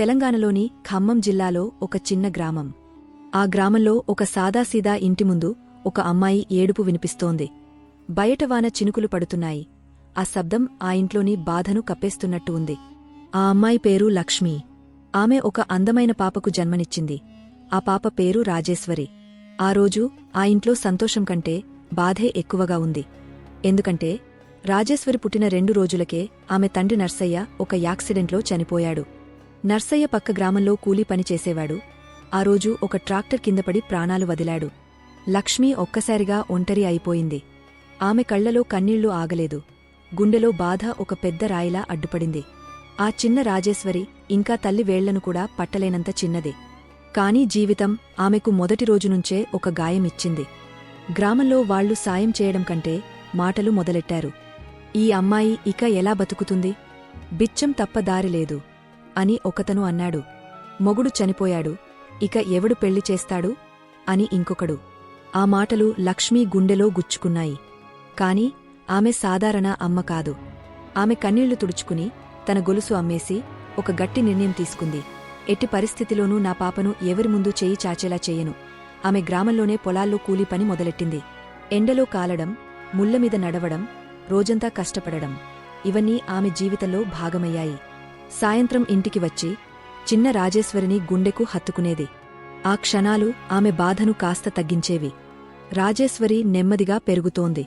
తెలంగాణలోని ఖమ్మం జిల్లాలో ఒక చిన్న గ్రామం. ఆ గ్రామంలో ఒక సాదాసీదా ఇంటి ముందు ఒక అమ్మాయి ఏడుపు వినిపిస్తోంది. బయటవాన చినుకులు పడుతున్నాయి. ఆ శబ్దం ఆ ఇంట్లోని బాధను కప్పేస్తున్నట్టు ఉంది. ఆ అమ్మాయి పేరు లక్ష్మి. ఆమె ఒక అందమైన పాపకు జన్మనిచ్చింది. ఆ పాప పేరు రాజేశ్వరి. ఆ రోజు ఆ ఇంట్లో సంతోషం కంటే బాధే ఎక్కువగా ఉంది. ఎందుకంటే రాజేశ్వరి పుట్టిన రెండు రోజులకే ఆమె తండ్రి నర్సయ్య ఒక యాక్సిడెంట్లో చనిపోయాడు. నర్సయ్య పక్క గ్రామంలో కూలీ పని చేసేవాడు. ఆ రోజు ఒక ట్రాక్టర్ కిందపడి ప్రాణాలు వదిలాడు. లక్ష్మి ఒక్కసారిగా ఒంటరి అయిపోయింది. ఆమె కళ్ళలో కన్నీళ్ళు ఆగలేదు. గుండెలో బాధ ఒక పెద్ద రాయిలా అడ్డుపడింది. ఆ చిన్న రాజేశ్వరి ఇంకా తల్లి వేళ్ళను కూడా పట్టలేనంత చిన్నది. కాని జీవితం ఆమెకు మొదటి రోజునుంచే ఒక గాయమిచ్చింది. గ్రామంలో వాళ్ళు సాయం చేయడం కంటే మాటలు మొదలెట్టారు. ఈ అమ్మాయి ఇక ఎలా బతుకుతుంది? బిచ్చం తప్ప దారిలేదు అని ఒకతను అన్నాడు. మొగుడు చనిపోయాడు. ఇక ఎవడు పెళ్ళి చేస్తాడు? అని ఇంకొకడు. ఆ మాటలు లక్ష్మీ గుండెలో గుచ్చుకున్నాయి. కాని ఆమె సాధారణ అమ్మ కాదు. ఆమె కన్నీళ్ళు తుడుచుకుని తన గొలుసు అమ్మేసి ఒక గట్టి నిర్ణయం తీసుకుంది. ఎట్టి పరిస్థితిలోనూ నా పాపను ఎవరి ముందు చేయి చాచేలా చేయను. ఆమె గ్రామంలోనే పొలాల్లో కూలీ పని మొదలెట్టింది. ఎండలో కాలడం ముళ్ళమీద నడవడం రోజంతా కష్టపడడం ఇవన్నీ ఆమె జీవితంలో భాగమయ్యాయి. సాయంత్రం ఇంటికి వచ్చి చిన్న రాజేశ్వరిని గుండెకు హత్తుకునేది. ఆ క్షణాలు ఆమె బాధను కాస్త తగ్గించేవి. రాజేశ్వరి నెమ్మదిగా పెరుగుతోంది.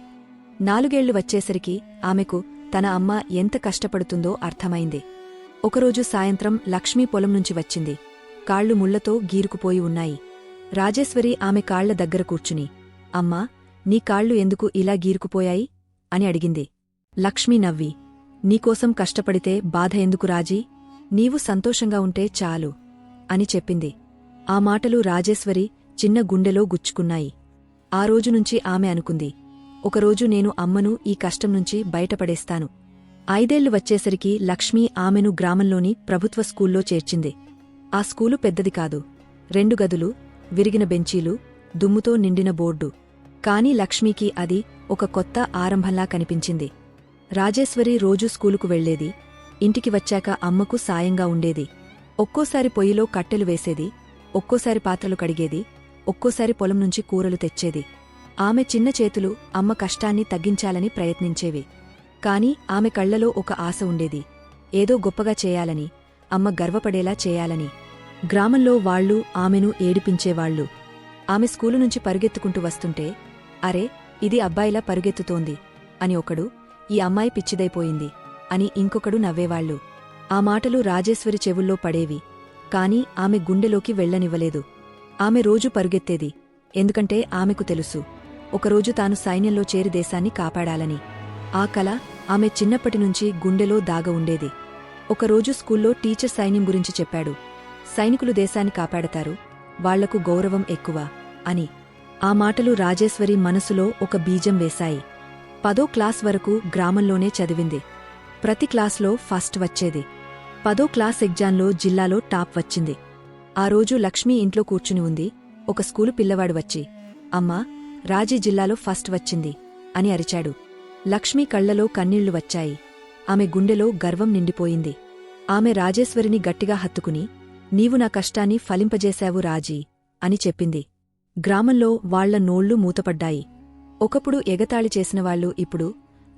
నాలుగేళ్ళు వచ్చేసరికి ఆమెకు తన అమ్మ ఎంత కష్టపడుతుందో అర్థమైంది. ఒకరోజు సాయంత్రం లక్ష్మీ పొలం నుంచి వచ్చింది. కాళ్ళు ముళ్ళతో గీరుకుపోయి ఉన్నాయి. రాజేశ్వరి ఆమె కాళ్ళ దగ్గర కూర్చుని అమ్మా నీ కాళ్ళు ఎందుకు ఇలా గీరుకుపోయాయి? అని అడిగింది. లక్ష్మీ నవ్వి నీకోసం కష్టపడితే బాధ ఎందుకు రాజీ? నీవు సంతోషంగా ఉంటే చాలు అని చెప్పింది. ఆ మాటలు రాజేశ్వరి చిన్న గుండెలో గుచ్చుకున్నాయి. ఆ రోజునుంచి ఆమె అనుకుంది ఒకరోజు నేను అమ్మను ఈ కష్టం నుంచి బయటపడేస్తాను. ఐదేళ్ళు వచ్చేసరికి లక్ష్మి ఆమెను గ్రామంలోని ప్రభుత్వ స్కూల్లో చేర్చింది. ఆ స్కూలు పెద్దది కాదు. రెండు గదులు విరిగిన బెంచీలు దుమ్ముతో నిండిన బోర్డు. కాని లక్ష్మికి అది ఒక కొత్త ఆరంభంలా కనిపించింది. రాజేశ్వరి రోజూ స్కూలుకు వెళ్ళేది ఇంటికి వచ్చాక అమ్మకు సాయంగా ఉండేది. ఒక్కోసారి పొయ్యిలో కట్టెలు వేసేది. ఒక్కోసారి పాత్రలు కడిగేది. ఒక్కోసారి పొలం నుంచి కూరలు తెచ్చేది. ఆమె చిన్న చేతులు అమ్మ కష్టాన్ని తగ్గించాలని ప్రయత్నించేవి. కాని ఆమె కళ్ళలో ఒక ఆశ ఉండేది. ఏదో గొప్పగా చేయాలని అమ్మ గర్వపడేలా చేయాలని. గ్రామంలో వాళ్ళు ఆమెను ఏడిపించేవాళ్ళు ఆమె స్కూలు నుంచి పరుగెత్తుకుంటూ వస్తుంటే అరే ఇది అబ్బాయిలా పరుగెత్తుతోంది అని ఒకడు ఈ అమ్మాయి పిచ్చిదైపోయింది అని ఇంకొకడు నవ్వేవాళ్ళు ఆ మాటలు రాజేశ్వరి చెవుల్లో పడేవి. కాని ఆమె గుండెలోకి వెళ్ళనివ్వలేదు ఆమె రోజు పరుగెత్తేది. ఎందుకంటే ఆమెకు తెలుసు. ఒకరోజు తాను సైన్యంలో చేరి దేశాన్ని కాపాడాలని. ఆ కల ఆమె చిన్నప్పటినుంచి గుండెలో దాగ ఉండేది. ఒకరోజు స్కూల్లో టీచర్ సైన్యం గురించి చెప్పాడు. సైనికులు దేశాన్ని కాపాడతారు. వాళ్ళకు గౌరవం ఎక్కువ అని. ఆ మాటలు రాజేశ్వరి మనసులో ఒక బీజం వేశాయి. పదో క్లాస్ వరకు గ్రామంలోనే చదివింది. ప్రతి క్లాస్లో ఫస్ట్ వచ్చేది. పదో క్లాస్ ఎగ్జామ్లో జిల్లాలో టాప్ వచ్చింది. ఆ రోజు లక్ష్మి ఇంట్లో కూర్చుని ఉంది. ఒక స్కూలు పిల్లవాడు వచ్చి అమ్మా రాజీ జిల్లాలో ఫస్ట్ వచ్చింది అని అరిచాడు. లక్ష్మి కళ్ళలో కన్నీళ్ళు వచ్చాయి. ఆమె గుండెలో గర్వం నిండిపోయింది. ఆమె రాజేశ్వరిని గట్టిగా హత్తుకుని నీవు నా కష్టాన్ని ఫలింపజేశావు రాజీ అని చెప్పింది. గ్రామంలో వాళ్ళ నోళ్ళు మూతపడ్డాయి. ఒకప్పుడు ఎగతాళి చేసినవాళ్ళు ఇప్పుడు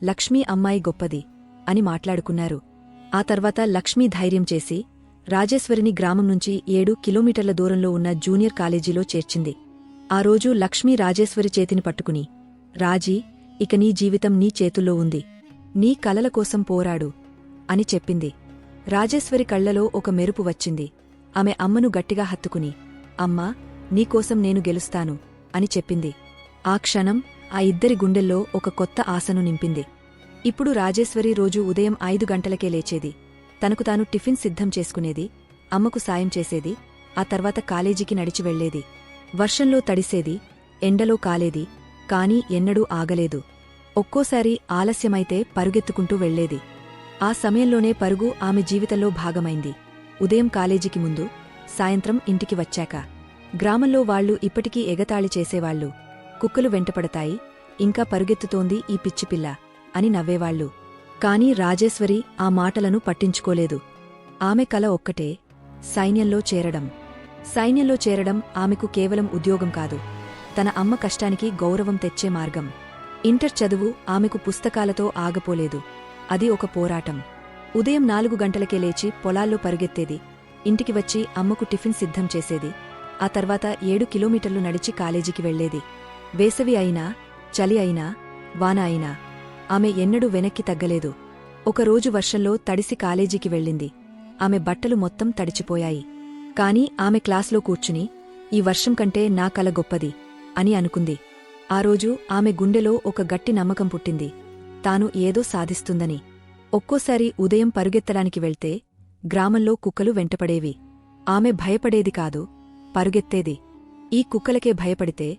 లక్ష్మీ అమ్మాయి గొప్పది అని మాట్లాడుకున్నారు. ఆ తర్వాత లక్ష్మీ ధైర్యం చేసి రాజేశ్వరిని గ్రామం నుంచి ఏడు కిలోమీటర్ల దూరంలో ఉన్న జూనియర్ కాలేజీలో చేర్చింది. ఆ రోజు లక్ష్మీ రాజేశ్వరి చేతిని పట్టుకుని రాజీ ఇక నీ జీవితం నీ చేతుల్లో ఉంది. నీ కలల కోసం పోరాడు అని చెప్పింది. రాజేశ్వరి కళ్ళలో ఒక మెరుపు వచ్చింది. ఆమె అమ్మను గట్టిగా హత్తుకుని అమ్మా నీకోసం నేను గెలుస్తాను అని చెప్పింది. ఆ క్షణం ఆ ఇద్దరి గుండెల్లో ఒక కొత్త ఆశను నింపింది. ఇప్పుడు రాజేశ్వరి రోజు ఉదయం ఐదు గంటలకే లేచేది. తనకు తాను టిఫిన్ సిద్ధం చేసుకునేది అమ్మకు సాయం చేసేది ఆ తర్వాత కాలేజీకి నడిచి వెళ్ళేది వర్షంలో తడిసేది ఎండలో కాలేది కాని ఎన్నడూ ఆగలేదు. ఒక్కోసారి ఆలస్యమైతే పరుగెత్తుకుంటూ వెళ్ళేది ఆ సమయంలోనే పరుగు ఆమె జీవితంలో భాగమైంది. ఉదయం కాలేజీకి ముందు సాయంత్రం ఇంటికి వచ్చాక. గ్రామంలో వాళ్ళు ఇప్పటికీ ఎగతాళి చేసేవాళ్ళు కుక్కలు వెంటపడతాయి. ఇంకా పరుగెత్తుతోంది ఈ పిచ్చిపిల్ల అని నవ్వేవాళ్ళు కాని రాజేశ్వరి ఆ మాటలను పట్టించుకోలేదు. ఆమె కల ఒక్కటే సైన్యంలో చేరడం. సైన్యంలో చేరడం ఆమెకు కేవలం ఉద్యోగం కాదు. తన అమ్మ కష్టానికి గౌరవం తెచ్చే మార్గం. ఇంటర్ చదువు ఆమెకు పుస్తకాలతో ఆగపోలేదు. అది ఒక పోరాటం. ఉదయం నాలుగు గంటలకే లేచి పొలాల్లో పరుగెత్తేది. ఇంటికి వచ్చి అమ్మకు టిఫిన్ సిద్ధం చేసేది. ఆ తర్వాత ఏడు కిలోమీటర్లు నడిచి కాలేజీకి వెళ్ళేది వేసవి అయినా చలి అయినా వాన అయినా ఆమె ఎన్నడూ వెనక్కి తగ్గలేదు. ఒకరోజు వర్షంలో తడిసి కాలేజీకి వెళ్ళింది. ఆమె బట్టలు మొత్తం తడిచిపోయాయి. కాని ఆమె క్లాస్లో కూర్చుని ఈ వర్షం కంటే నా కల గొప్పది అని అనుకుంది. ఆ రోజు ఆమె గుండెలో ఒక గట్టి నమ్మకం పుట్టింది. తాను ఏదో సాధిస్తుందని. ఒక్కోసారి ఉదయం పరుగెత్తడానికి వెళ్తే గ్రామంలో కుక్కలు వెంటపడేవి. ఆమె భయపడేది కాదు పరుగెత్తేది. ఈ కుక్కలకే భయపడితే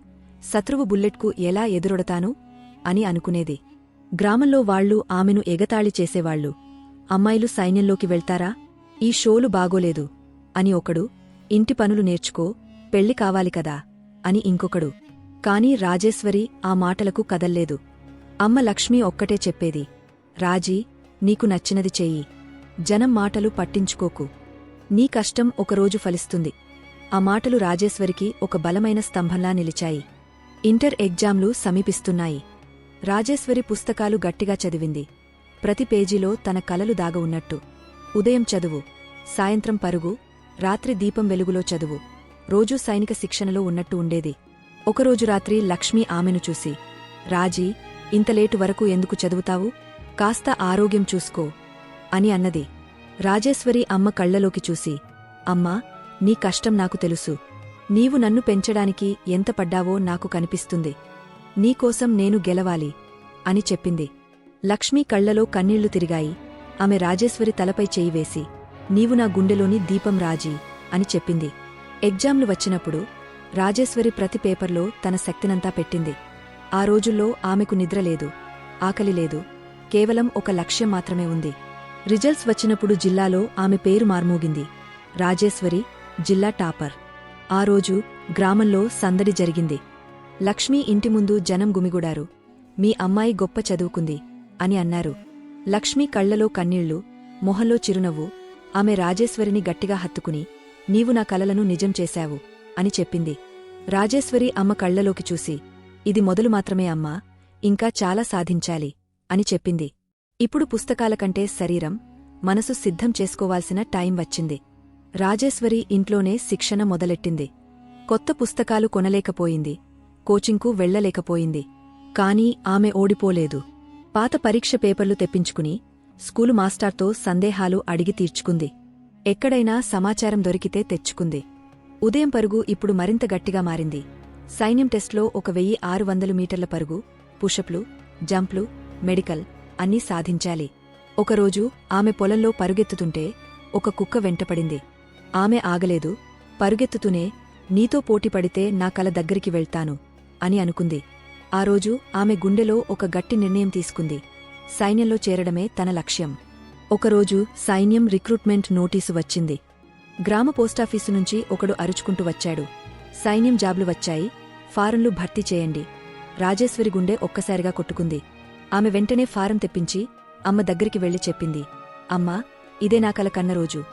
శత్రువు బుల్లెట్కు ఎలా ఎదురొడతాను? అని అనుకునేది. గ్రామంలో వాళ్ళు ఆమెను ఎగతాళి చేసేవాళ్ళు అమ్మాయిలు సైన్యంలోకి వెళ్తారా? ఈ షోలు బాగోలేదు. అని ఒకడు ఇంటి పనులు నేర్చుకో పెళ్ళి కావాలి కదా? అని ఇంకొకడు. కాని రాజేశ్వరి ఆ మాటలకు కదల్లేదు. అమ్మ లక్ష్మి ఒక్కటే చెప్పేది. రాజీ నీకు నచ్చినది చెయ్యి. జనం మాటలు పట్టించుకోకు. నీ కష్టం ఒకరోజు ఫలిస్తుంది. ఆ మాటలు రాజేశ్వరికి ఒక బలమైన స్తంభంలా నిలిచాయి. ఇంటర్ ఎగ్జామ్లు సమీపిస్తున్నాయి. రాజేశ్వరి పుస్తకాలు గట్టిగా చదివింది. ప్రతి పేజీలో తన కలలు దాగ ఉన్నట్టు ఉదయం చదువు. సాయంత్రం పరుగు. రాత్రి దీపం వెలుగులో చదువు. రోజూ సైనిక శిక్షణలో ఉన్నట్టు ఉండేది. ఒకరోజు రాత్రి లక్ష్మి ఆమెను చూసి రాజీ ఇంతలేటు వరకు ఎందుకు చదువుతావు? కాస్త ఆరోగ్యం చూసుకో అని అన్నది. రాజేశ్వరి అమ్మ కళ్ళలోకి చూసి అమ్మా నీ కష్టం నాకు తెలుసు. నీవు నన్ను పెంచడానికి ఎంత పడ్డావో నాకు కనిపిస్తుంది. నీకోసం నేను గెలవాలి అని చెప్పింది. లక్ష్మీ కళ్ళలో కన్నీళ్ళు తిరిగాయి. ఆమె రాజేశ్వరి తలపై చేయి వేసి నీవు నా గుండెలోని దీపం రాజీ అని చెప్పింది. ఎగ్జామ్లు వచ్చినప్పుడు రాజేశ్వరి ప్రతి పేపర్లో తన శక్తినంతా పెట్టింది. ఆ రోజుల్లో ఆమెకు నిద్రలేదు ఆకలి లేదు కేవలం ఒక లక్ష్యం మాత్రమే ఉంది. రిజల్ట్స్ వచ్చినప్పుడు జిల్లాలో ఆమె పేరు మార్మోగింది. రాజేశ్వరి జిల్లా టాపర్. ఆ రోజు గ్రామంలో సందడి జరిగింది. లక్ష్మీ ఇంటి ముందు జనం గుమిగుడారు. మీ అమ్మాయి గొప్ప చదువుకుంది అని అన్నారు. లక్ష్మీ కళ్ళలో కన్నీళ్ళు మొహంలో చిరునవ్వు ఆమె రాజేశ్వరిని గట్టిగా హత్తుకుని నీవు నా కలలను నిజం చేశావు అని చెప్పింది. రాజేశ్వరి అమ్మ కళ్ళలోకి చూసి ఇది మొదలు మాత్రమే అమ్మా ఇంకా చాలా సాధించాలి అని చెప్పింది. ఇప్పుడు పుస్తకాల కంటే శరీరం మనసు సిద్ధం చేసుకోవాల్సిన టైం వచ్చింది. రాజేశ్వరి ఇంట్లోనే శిక్షణ మొదలెట్టింది. కొత్త పుస్తకాలు కొనలేకపోయింది. కోచింగ్కు వెళ్ళలేకపోయింది కాని ఆమె ఓడిపోలేదు. పాత పరీక్ష పేపర్లు తెప్పించుకుని స్కూలు మాస్టార్తో సందేహాలు అడిగి తీర్చుకుంది. ఎక్కడైనా సమాచారం దొరికితే తెచ్చుకుంది. ఉదయం పరుగు ఇప్పుడు మరింత గట్టిగా మారింది. సైన్యం టెస్ట్లో ఒక వెయ్యి ఆరు వందల మీటర్ల పరుగు పుషప్లు జంప్లు మెడికల్ అన్నీ సాధించాలి. ఒకరోజు ఆమె పొలంలో పరుగెత్తుతుంటే ఒక కుక్క వెంటపడింది. ఆమె ఆగలేదు పరుగెత్తుతూనే నీతో పోటీపడితే నా కల దగ్గరికి వెళ్తాను అని అనుకుంది. ఆ రోజు ఆమె గుండెలో ఒక గట్టి నిర్ణయం తీసుకుంది. సైన్యంలో చేరడమే తన లక్ష్యం. ఒకరోజు సైన్యం రిక్రూట్మెంట్ నోటీసు వచ్చింది. గ్రామ పోస్టాఫీసు నుంచి ఒకడు అరుచుకుంటూ వచ్చాడు. సైన్యం జాబ్లు వచ్చాయి ఫారంలు భర్తీ చేయండి. రాజేశ్వరి గుండె ఒక్కసారిగా కొట్టుకుంది. ఆమె వెంటనే ఫారం తెప్పించి అమ్మ దగ్గరికి వెళ్ళి చెప్పింది. అమ్మా ఇదే నా కల కన్న రోజు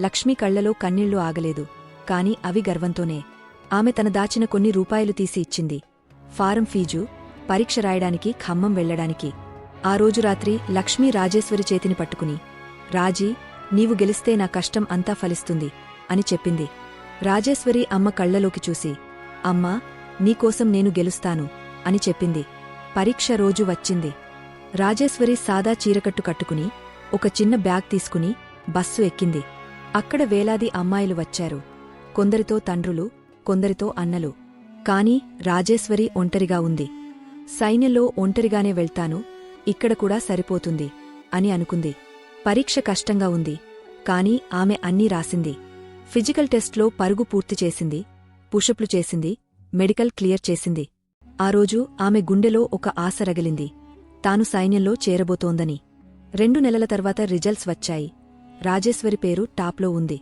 లక్ష్మీ కళ్ళలో కన్నీళ్ళు ఆగలేదు. కాని అవి గర్వంతోనే. ఆమె తన దాచిన కొన్ని రూపాయలు తీసి ఇచ్చింది. ఫారం ఫీజు పరీక్ష రాయడానికి ఖమ్మం వెళ్ళడానికి ఆ రోజు రాత్రి లక్ష్మీ రాజేశ్వరి చేతిని పట్టుకుని రాజీ నీవు గెలిస్తే నా కష్టం అంతా ఫలిస్తుంది అని చెప్పింది. రాజేశ్వరి అమ్మ కళ్ళలోకి చూసి అమ్మా నీకోసం నేను గెలుస్తాను అని చెప్పింది. పరీక్ష రోజు వచ్చింది. రాజేశ్వరి సాదా చీరకట్టు కట్టుకుని ఒక చిన్న బ్యాగ్ తీసుకుని బస్సు ఎక్కింది. అక్కడ వేలాది అమ్మాయిలు వచ్చారు. కొందరితో తండ్రులు కొందరితో అన్నలు. కాని రాజేశ్వరి ఒంటరిగా ఉంది. సైన్యంలో ఒంటరిగానే వెళ్తాను ఇక్కడ కూడా సరిపోతుంది అని అనుకుంది. పరీక్ష కష్టంగా ఉంది. కాని ఆమె అన్నీ రాసింది. ఫిజికల్ టెస్ట్లో పరుగు పూర్తి చేసింది పుషప్లు చేసింది మెడికల్ క్లియర్ చేసింది. ఆ రోజు ఆమె గుండెలో ఒక ఆశ రగిలింది. తాను సైన్యంలో చేరబోతోందని. రెండు నెలల తర్వాత రిజల్ట్స్ వచ్చాయి. రాజేశ్వరి పేరు టాప్లో ఉంది.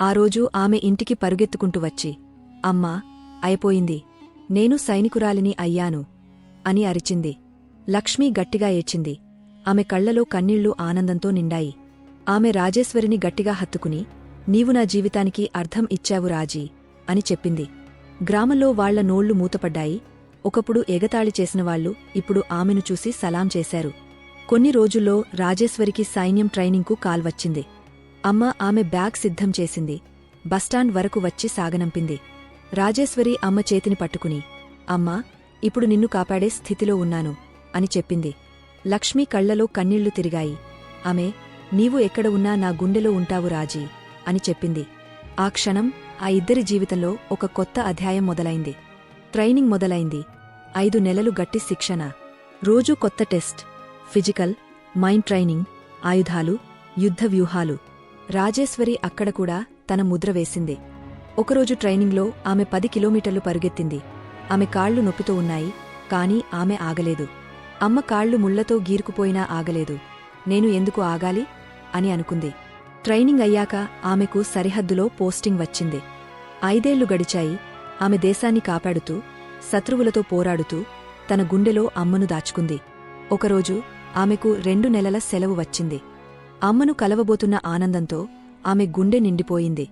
ఆ రోజు ఆమె ఇంటికి పరుగెత్తుకుంటూ వచ్చి అమ్మా అయిపోయింది. నేను సైనికురాలిని అయ్యాను అని అరిచింది. లక్ష్మి గట్టిగా ఏడ్చింది. ఆమె కళ్ళలో కన్నీళ్ళు ఆనందంతో నిండాయి. ఆమె రాజేశ్వరిని గట్టిగా హత్తుకుని నీవు నా జీవితానికి అర్థం ఇచ్చావు రాజీ అని చెప్పింది. గ్రామంలో వాళ్ళ నోళ్ళు మూతపడ్డాయి. ఒకప్పుడు ఎగతాళి చేసినవాళ్ళు ఇప్పుడు ఆమెను చూసి సలాం చేశారు. కొన్ని రోజుల్లో రాజేశ్వరికి సైన్యం ట్రైనింగ్కు కాల్ వచ్చింది. అమ్మ ఆమె బ్యాగ్ సిద్ధం చేసింది. బస్టాండ్ వరకు వచ్చి సాగనంపింది. రాజేశ్వరి అమ్మ చేతిని పట్టుకుని అమ్మా ఇప్పుడు నిన్ను కాపాడే స్థితిలో ఉన్నాను అని చెప్పింది. లక్ష్మి కళ్ళలో కన్నీళ్ళు తిరిగాయి. ఆమె నీవు ఎక్కడ ఉన్నా నా గుండెలో ఉంటావు రాజీ అని చెప్పింది. ఆ క్షణం ఆ ఇద్దరి జీవితంలో ఒక కొత్త అధ్యాయం మొదలైంది. ట్రైనింగ్ మొదలైంది. ఐదు నెలలు గట్టి శిక్షణ. రోజూ కొత్త టెస్ట్. ఫిజికల్ మైండ్ ట్రైనింగ్ ఆయుధాలు యుద్ధ వ్యూహాలు రాజేశ్వరి అక్కడ కూడా తన ముద్ర వేసింది. ఒకరోజు ట్రైనింగ్లో ఆమె పది కిలోమీటర్లు పరుగెత్తింది. ఆమె కాళ్ళు నొప్పితో ఉన్నాయి కాని ఆమె ఆగలేదు. అమ్మ కాళ్ళు ముళ్ళతో గీరుకుపోయినా ఆగలేదు. నేను ఎందుకు ఆగాలి? అని అనుకుంది. ట్రైనింగ్ అయ్యాక ఆమెకు సరిహద్దులో పోస్టింగ్ వచ్చింది. ఐదేళ్ళు గడిచాయి ఆమె దేశాన్ని కాపాడుతూ శత్రువులతో పోరాడుతూ తన గుండెలో అమ్మను దాచుకుంది. ఒకరోజు ఆమెకు రెండు నెలల సెలవు వచ్చింది. అమ్మను కలవబోతున్న ఆనందంతో ఆమె గుండె నిండిపోయింది.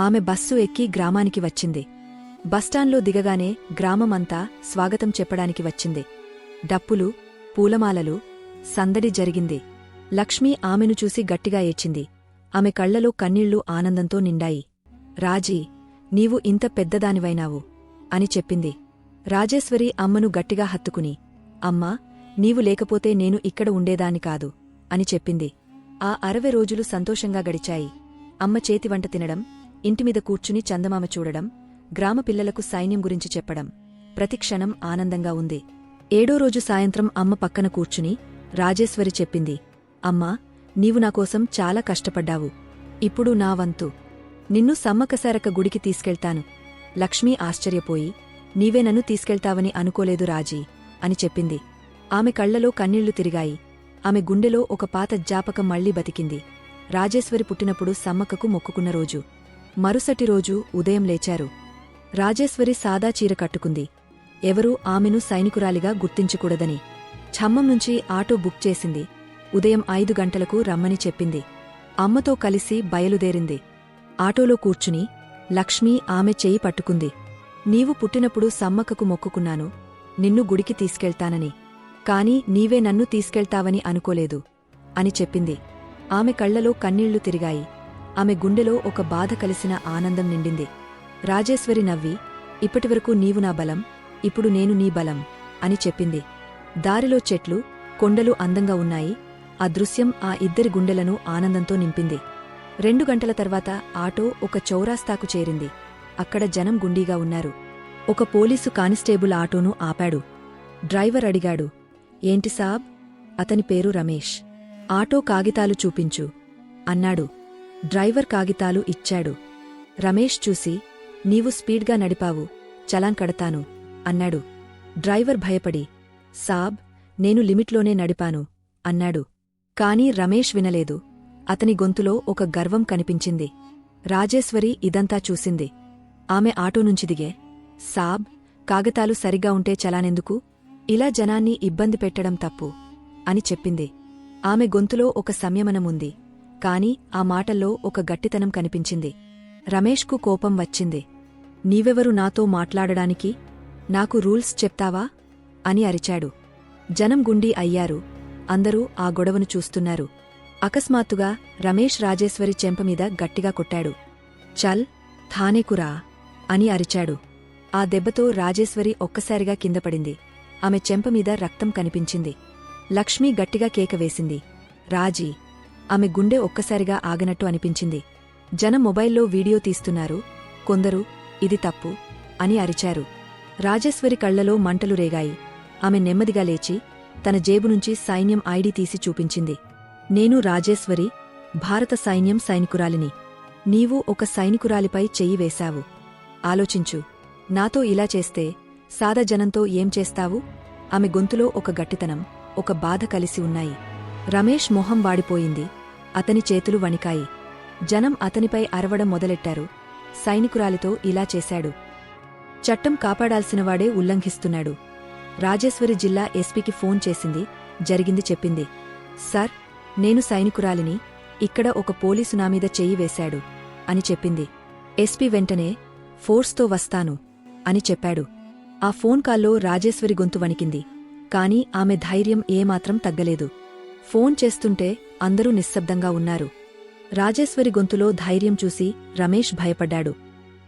ఆమె బస్సు ఎక్కి గ్రామానికి వచ్చింది. బస్టాండ్లో దిగగానే గ్రామమంతా స్వాగతం చెప్పడానికి వచ్చింది. డప్పులు పూలమాలలు సందడి జరిగింది. లక్ష్మి ఆమెను చూసి గట్టిగా ఏడ్చింది. ఆమె కళ్ళలో కన్నీళ్ళు ఆనందంతో నిండాయి. రాజీ నీవు ఇంత పెద్దదానివైనావు అని చెప్పింది. రాజేశ్వరి అమ్మను గట్టిగా హత్తుకుని అమ్మా నీవు లేకపోతే నేను ఇక్కడ ఉండేదాని కాదు అని చెప్పింది. ఆ అరవై రోజులు సంతోషంగా గడిచాయి. అమ్మ చేతి వంట తినడం ఇంటిమీద కూర్చుని చందమామ చూడడం గ్రామ పిల్లలకు సైన్యం గురించి చెప్పడం. ప్రతిక్షణం ఆనందంగా ఉంది. ఏడో రోజు సాయంత్రం అమ్మ పక్కన కూర్చుని రాజేశ్వరి చెప్పింది అమ్మా నీవు నాకోసం చాలా కష్టపడ్డావు. ఇప్పుడు నా వంతు. నిన్ను సమ్మకసారక గుడికి తీసుకెళ్తాను. లక్ష్మీ ఆశ్చర్యపోయి నీవే నన్ను తీసుకెళ్తావని అనుకోలేదు రాజీ అని చెప్పింది. ఆమె కళ్ళలో కన్నీళ్ళు తిరిగాయి. ఆమె గుండెలో ఒక పాత జ్ఞాపకం మళ్ళీ బతికింది. రాజేశ్వరి పుట్టినప్పుడు సమ్మక్కకు మొక్కుకున్న రోజు. మరుసటి రోజు ఉదయం లేచారు. రాజేశ్వరి సాదా చీర కట్టుకుంది. ఎవరూ ఆమెను సైనికురాలిగా గుర్తించకూడదని. ఛమ్మం నుంచి ఆటో బుక్ చేసింది. ఉదయం ఐదు గంటలకు రమ్మని చెప్పింది. అమ్మతో కలిసి బయలుదేరింది. ఆటోలో కూర్చుని లక్ష్మి ఆమె చేయి పట్టుకుంది. నీవు పుట్టినప్పుడు సమ్మక్కకు మొక్కుకున్నాను. నిన్ను గుడికి తీసుకెళ్తానని. కాని నీవే నన్ను తీసుకెళ్తావని అనుకోలేదు అని చెప్పింది. ఆమె కళ్ళలో కన్నీళ్ళు తిరిగాయి. ఆమె గుండెలో ఒక బాధ కలిసిన ఆనందం నిండింది. రాజేశ్వరి నవ్వి ఇప్పటివరకు నీవు నా బలం ఇప్పుడు నేను నీ బలం అని చెప్పింది. దారిలో చెట్లు కొండలు అందంగా ఉన్నాయి. ఆ దృశ్యం ఆ ఇద్దరి గుండెలను ఆనందంతో నింపింది. రెండు గంటల తర్వాత ఆటో ఒక చౌరాస్తాకు చేరింది. అక్కడ జనం గుండీగా ఉన్నారు. ఒక పోలీసు కానిస్టేబుల్ ఆటోను ఆపాడు. డ్రైవర్ అడిగాడు ఏంటి సాబ్? అతని పేరు రమేష్. ఆటో కాగితాలు చూపించు. అన్నాడు. డ్రైవర్ కాగితాలు ఇచ్చాడు. రమేష్ చూసి నీవు స్పీడ్గా నడిపావు. చలాన్ కడతాను. అన్నాడు. డ్రైవర్ భయపడి సాబ్ నేను లిమిట్లోనే నడిపాను. అన్నాడు. కాని రమేష్ వినలేదు. అతని గొంతులో ఒక గర్వం కనిపించింది. రాజేశ్వరి ఇదంతా చూసింది. ఆమె ఆటో నుంచి దిగే. సాబ్ కాగితాలు సరిగ్గా ఉంటే చలానెందుకు? ఇలా జనాన్ని ఇబ్బంది పెట్టడం తప్పు అని చెప్పింది. ఆమె గొంతులో ఒక సంయమనముంది. కాని ఆ మాటల్లో ఒక గట్టితనం కనిపించింది. రమేష్కు కోపం వచ్చింది. నీవెవరు నాతో మాట్లాడడానికి? నాకు రూల్స్ చెప్తావా? అని అరిచాడు. జనం గుండీ అయ్యారు. అందరూ ఆ గొడవను చూస్తున్నారు. అకస్మాత్తుగా రమేష్ రాజేశ్వరి చెంపమీద గట్టిగా కొట్టాడు. చల్ థానేకురా అని అరిచాడు. ఆ దెబ్బతో రాజేశ్వరి ఒక్కసారిగా కిందపడింది ఆమె చెంపమీద రక్తం కనిపించింది. లక్ష్మి గట్టిగా కేక వేసింది. రాజీ ఆమె గుండె ఒక్కసారిగా ఆగనట్టు అనిపించింది. జనం మొబైల్లో వీడియో తీస్తున్నారు. కొందరు ఇది తప్పు అని అరిచారు. రాజేశ్వరి కళ్ళలో మంటలు రేగాయి. ఆమె నెమ్మదిగా లేచి తన జేబు నుంచి సైన్యం ఐడి తీసి చూపించింది. నేను రాజేశ్వరి భారత సైన్యం సైనికురాలిని. నీవు ఒక సైనికురాలిపై చెయ్యి వేశావు. ఆలోచించు. నాతో ఇలా చేస్తే సాదజనంతో ఏం చేస్తావు? ఆమె గొంతులో ఒక గట్టితనం ఒక బాధ కలిసి ఉన్నాయి. రమేష్ మొహం వాడిపోయింది. అతని చేతులు వణికాయి. జనం అతనిపై అరవడం మొదలెట్టారు. సైనికురాలితో ఇలా చేశాడు. చట్టం కాపాడాల్సినవాడే ఉల్లంఘిస్తున్నాడు. రాజేశ్వరి జిల్లా ఎస్పీకి ఫోన్ చేసింది. జరిగింది చెప్పింది. సార్ నేను సైనికురాలిని. ఇక్కడ ఒక పోలీసు నామీద చెయ్యి వేశాడు అని చెప్పింది. ఎస్పీ వెంటనే ఫోర్స్తో వస్తాను అని చెప్పాడు. ఆ ఫోన్ కాల్లో రాజేశ్వరి గొంతు వణికింది. కాని ఆమె ధైర్యం ఏమాత్రం తగ్గలేదు. ఫోన్ చేస్తుంటే అందరూ నిశ్శబ్దంగా ఉన్నారు. రాజేశ్వరి గొంతులో ధైర్యం చూసి రమేష్ భయపడ్డాడు.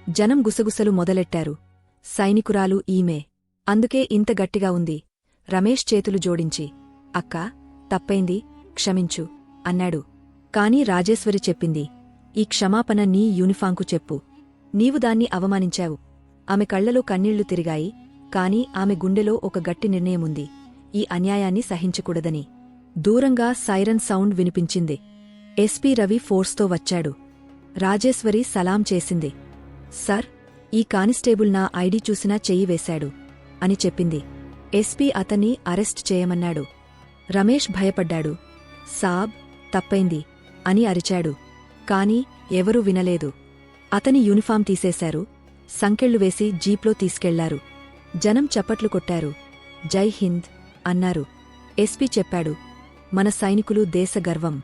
జనం గుసగుసలు మొదలెట్టారు. సైనికురాలు ఈమె. అందుకే ఇంత గట్టిగా ఉంది. రమేష్ చేతులు జోడించి అక్కా తప్పైంది క్షమించు అన్నాడు. కాని రాజేశ్వరి చెప్పింది ఈ క్షమాపణ నీ యూనిఫాంకు చెప్పు. నీవు దాన్ని అవమానించావు. ఆమె కళ్ళలో కన్నీళ్ళు తిరిగాయి కాని ఆమె గుండెలో ఒక గట్టి నిర్ణయముంది. ఈ అన్యాయాన్ని సహించకూడదని. దూరంగా సైరన్ సౌండ్ వినిపించింది. ఎస్పీ రవి ఫోర్స్తో వచ్చాడు. రాజేశ్వరి సలాం చేసింది. సర్ ఈ కానిస్టేబుల్ నా ఐడి చూసినా చెయ్యి వేశాడు అని చెప్పింది. ఎస్పీ అతన్ని అరెస్ట్ చేయమన్నాడు. రమేష్ భయపడ్డాడు. సాబ్ తప్పైంది అని అరిచాడు. కాని ఎవరూ వినలేదు. అతని యూనిఫాం తీసేశారు. సంకెళ్ళు వేసి జీప్లో తీసుకెళ్ళారు. జనం చప్పట్లు కొట్టారు. జై హింద్ అన్నారు. ఎస్పీ చెప్పాడు. మన సైనికులు దేశ గర్వం.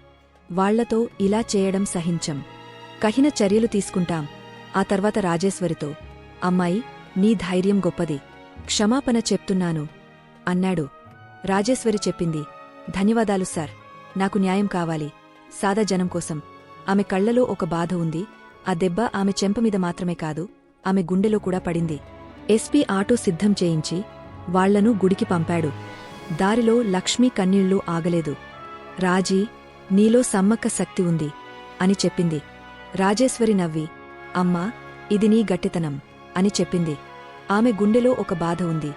వాళ్ళతో ఇలా చేయడం సహించం. కహిన చర్యలు తీసుకుంటాం. ఆ తర్వాత రాజేశ్వరితో. అమ్మాయి నీ ధైర్యం గొప్పది. క్షమాపణ చెప్తున్నాను అన్నాడు. రాజేశ్వరి చెప్పింది. ధన్యవాదాలు సార్. నాకు న్యాయం కావాలి. సాదా జనం కోసం. ఆమె కళ్ళలో ఒక బాధ ఉంది. ఆ దెబ్బ ఆమె చెంప మీద మాత్రమే కాదు ఆమె గుండెలో కూడా పడింది. ఎస్పీ ఆటో సిద్ధం చేయించి వాళ్ళను గుడికి పంపాడు. దారిలో లక్ష్మీ కన్నీళ్ళు ఆగలేదు. రాజీ నీలో సమ్మక్క శక్తి ఉంది అని చెప్పింది. రాజేశ్వరి నవ్వి అమ్మా ఇది నీ గట్టితనం అని చెప్పింది. ఆమె గుండెలో ఒక బాధ ఉంది.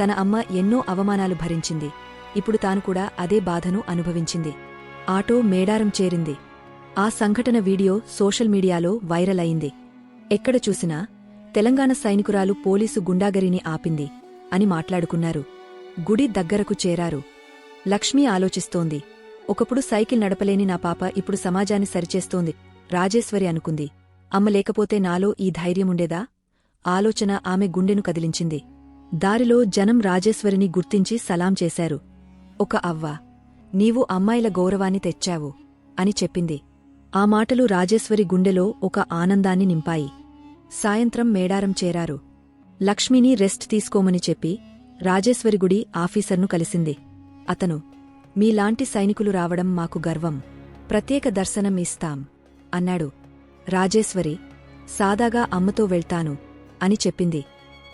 తన అమ్మ ఎన్నో అవమానాలు భరించింది. ఇప్పుడు తాను కూడా అదే బాధను అనుభవించింది. ఆటో మేడారం చేరింది. ఆ సంఘటన వీడియో సోషల్ మీడియాలో వైరల్ అయింది. ఎక్కడ చూసినా తెలంగాణ సైనికురాలు పోలీసు గుండాగరిని ఆపింది అని మాట్లాడుకున్నారు. గుడి దగ్గరకు చేరారు. లక్ష్మి ఆలోచిస్తోంది. ఒకప్పుడు సైకిల్ నడపలేని నా పాప ఇప్పుడు సమాజాన్ని సరిచేస్తోంది రాజేశ్వరి అనుకుంది. అమ్మ లేకపోతే నాలో ఈ ధైర్యముండేదా ఆలోచన ఆమె గుండెను కదిలించింది. దారిలో జనం రాజేశ్వరిని గుర్తించి సలాం చేశారు. ఒక అవ్వ నీవు అమ్మాయిల గౌరవాన్ని తెచ్చావు అని చెప్పింది. ఆ మాటలు రాజేశ్వరి గుండెలో ఒక ఆనందాన్ని నింపాయి. సాయంత్రం మేడారం చేరారు. లక్ష్మిని రెస్ట్ తీసుకోమని చెప్పి రాజేశ్వరి గుడి ఆఫీసర్ను కలిసింది. అతను మీలాంటి సైనికులు రావడం మాకు గర్వం. ప్రత్యేక దర్శనం ఇస్తాం అన్నాడు. రాజేశ్వరి సాదాగా అమ్మతో వెళ్తాను అని చెప్పింది.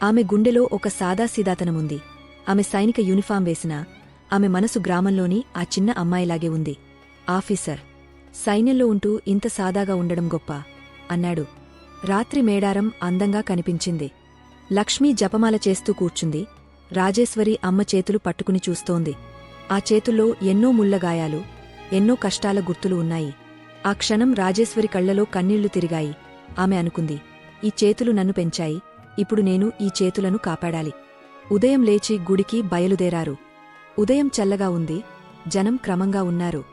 ఆమె గుండెలో ఒక సాదాసీదాతనముంది ఆమె సైనిక యూనిఫాం వేసినా ఆమె మనసు గ్రామంలోని ఆ చిన్న అమ్మాయిలాగే ఉంది. ఆఫీసర్ సైన్యంలో ఉంటూ ఇంత సాదాగా ఉండడం గొప్ప అన్నాడు. రాత్రి మేడారం అందంగా కనిపించింది. లక్ష్మీ జపమాల చేస్తూ కూర్చుంది. రాజేశ్వరి అమ్మ చేతులు పట్టుకుని చూస్తోంది. ఆ చేతుల్లో ఎన్నో ముళ్ళగాయాలు ఎన్నో కష్టాల గుర్తులు ఉన్నాయి. ఆ క్షణం రాజేశ్వరి కళ్ళలో కన్నీళ్ళు తిరిగాయి. ఆమె అనుకుంది ఈ చేతులు నన్ను పెంచాయి. ఇప్పుడు నేను ఈ చేతులను కాపాడాలి. ఉదయం లేచి గుడికి బయలుదేరారు. ఉదయం చల్లగా ఉంది. జనం క్రమంగా ఉన్నారు.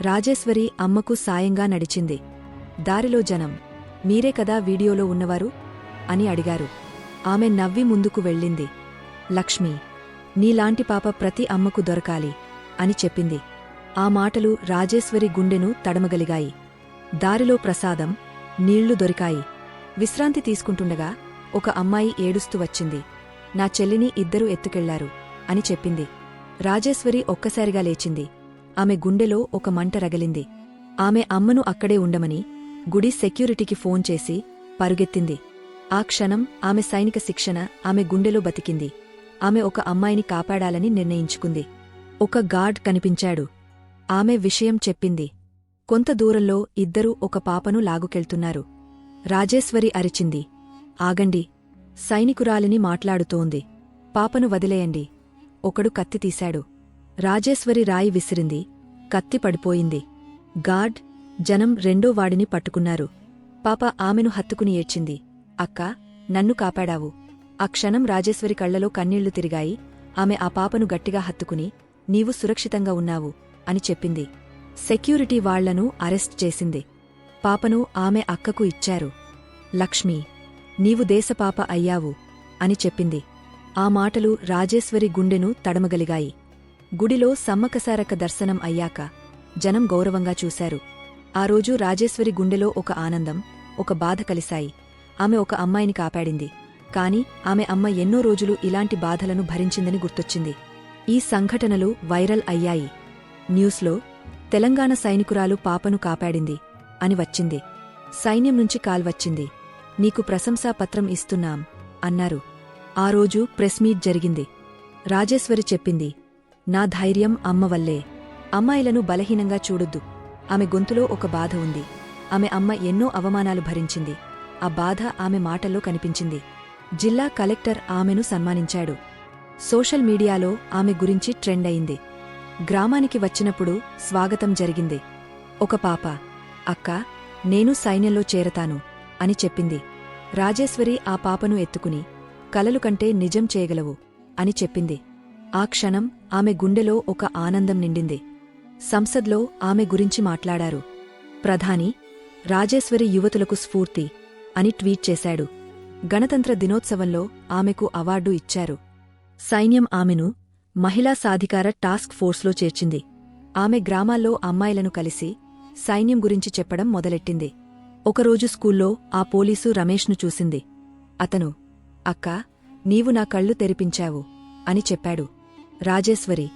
రాజేశ్వరి అమ్మకు సాయంగా నడిచింది. దారిలో జనం. మీరే కదా వీడియోలో ఉన్నవారు? అని అడిగారు. ఆమె నవ్వి ముందుకు వెళ్ళింది. లక్ష్మి నీలాంటి పాప ప్రతి అమ్మకు దొరకాలి అని చెప్పింది. ఆ మాటలు రాజేశ్వరి గుండెను తడమగలిగాయి. దారిలో ప్రసాదం నీళ్ళు దొరికాయి. విశ్రాంతి తీసుకుంటుండగా ఒక అమ్మాయి ఏడుస్తూ వచ్చింది. నా చెల్లిని ఇద్దరూ ఎత్తుకెళ్ళారు అని చెప్పింది. రాజేశ్వరి ఒక్కసారిగా లేచింది. ఆమె గుండెలో ఒక మంట రగలింది. ఆమె అమ్మను అక్కడే ఉండమని గుడి సెక్యూరిటీకి ఫోన్ చేసి పరుగెత్తింది. ఆ క్షణం ఆమె సైనిక శిక్షణ ఆమె గుండెలో బతికింది. ఆమె ఒక అమ్మాయిని కాపాడాలని నిర్ణయించుకుంది. ఒక గార్డ్ కనిపించాడు. ఆమె విషయం చెప్పింది. కొంత దూరంలో ఇద్దరూ ఒక పాపను లాగుకెళ్తున్నారు. రాజేశ్వరి అరిచింది. ఆగండి. సైనికురాలిని మాట్లాడుతోంది. పాపను వదిలేయండి. ఒకడు కత్తి తీశాడు. రాజేశ్వరి రాయి విసిరింది. కత్తి పడిపోయింది. గార్డ్ జనం రెండో వాడిని పట్టుకున్నారు. పాప ఆమెను హత్తుకుని ఏడ్చింది. అక్కా నన్ను కాపాడావు. ఆ క్షణం రాజేశ్వరి కళ్ళలో కన్నీళ్ళు తిరిగాయి. ఆమె ఆ పాపను గట్టిగా హత్తుకుని నీవు సురక్షితంగా ఉన్నావు అని చెప్పింది. సెక్యూరిటీ వాళ్ళను అరెస్ట్ చేసింది. పాపను ఆమె అక్కకు ఇచ్చారు. లక్ష్మి నీవు దేశపాప అయ్యావు అని చెప్పింది. ఆ మాటలు రాజేశ్వరి గుండెను తడమగలిగాయి. గుడిలో సమ్మకసారక దర్శనం అయ్యాక జనం గౌరవంగా చూశారు. ఆ రోజు రాజేశ్వరి గుండెలో ఒక ఆనందం ఒక బాధ కలిశాయి. ఆమె ఒక అమ్మాయిని కాపాడింది. కాని ఆమె అమ్మ ఎన్నో రోజులు ఇలాంటి బాధలను భరించిందని గుర్తొచ్చింది. ఈ సంఘటనలు వైరల్ అయ్యాయి. న్యూస్లో తెలంగాణ సైనికురాలు పాపను కాపాడింది అని వచ్చింది. సైన్యం నుంచి కాల్ వచ్చింది. నీకు ప్రశంసాపత్రం ఇస్తున్నాం అన్నారు. ఆ రోజు ప్రెస్ మీట్ జరిగింది. రాజేశ్వరి చెప్పింది నా ధైర్యం అమ్మవల్లే అమ్మాయిలను బలహీనంగా చూడొద్దు. ఆమె గొంతులో ఒక బాధ ఉంది. ఆమె అమ్మ ఎన్నో అవమానాలు భరించింది. ఆ బాధ ఆమె మాటల్లో కనిపించింది. జిల్లా కలెక్టర్ ఆమెను సన్మానించాడు. సోషల్ మీడియాలో ఆమె గురించి ట్రెండ్ అయింది. గ్రామానికి వచ్చినప్పుడు స్వాగతం జరిగింది. ఒక పాప అక్క నేను సైన్యంలో చేరతాను అని చెప్పింది. రాజేశ్వరి ఆ పాపను ఎత్తుకుని కలలు కంటే నిజం చేయగలవు అని చెప్పింది. ఆ క్షణం ఆమె గుండెలో ఒక ఆనందం నిండింది. సంసద్లో ఆమె గురించి మాట్లాడారు. ప్రధాని రాజేశ్వరి యువతులకు స్ఫూర్తి అని ట్వీట్ చేశాడు. గణతంత్ర దినోత్సవంలో ఆమెకు అవార్డు ఇచ్చారు. సైన్యం ఆమెను మహిళా సాధికార టాస్క్ ఫోర్స్లో చేర్చింది. ఆమె గ్రామాల్లో అమ్మాయిలను కలిసి సైన్యం గురించి చెప్పడం మొదలెట్టింది. ఒకరోజు స్కూల్లో ఆ పోలీసు రమేష్ను చూసింది. అతను అక్కా నీవు నా కళ్ళు తెరిపించావు అని చెప్పాడు. రాజేశ్వరి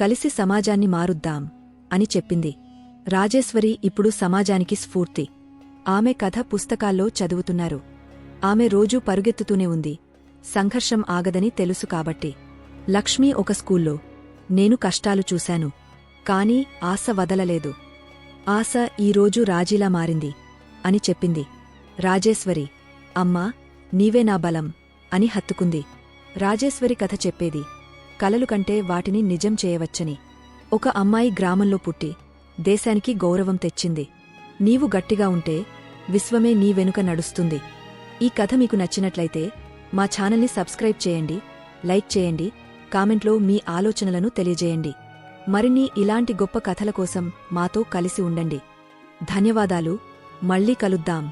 కలిసి సమాజాన్ని మారుద్దాం అని చెప్పింది. రాజేశ్వరి ఇప్పుడు సమాజానికి స్ఫూర్తి. ఆమె కథ పుస్తకాల్లో చదువుతున్నారు. ఆమె రోజూ పరుగెత్తుతూనే ఉంది. సంఘర్షం ఆగదని తెలుసు కాబట్టి. లక్ష్మి ఒక స్కూల్లో. నేను కష్టాలు చూశాను. కాని ఆశ వదలలేదు. ఆశ ఈరోజు రాజీలా మారింది అని చెప్పింది. రాజేశ్వరి అమ్మా నీవే నా బలం అని హత్తుకుంది. రాజేశ్వరి కథ చెప్పేది కలలు కంటే వాటిని నిజం చేయవచ్చని. ఒక అమ్మాయి గ్రామంలో పుట్టి దేశానికి గౌరవం తెచ్చింది. నీవు గట్టిగా ఉంటే విశ్వమే నీ వెనుక నడుస్తుంది. ఈ కథ మీకు నచ్చినట్లయితే మా ఛానల్ని సబ్స్క్రైబ్ చేయండి లైక్ చేయండి కామెంట్లో మీ ఆలోచనలను తెలియజేయండి. మరిన్ని ఇలాంటి గొప్ప కథల కోసం మాతో కలిసి ఉండండి. ధన్యవాదాలు మళ్ళీ కలుద్దాం.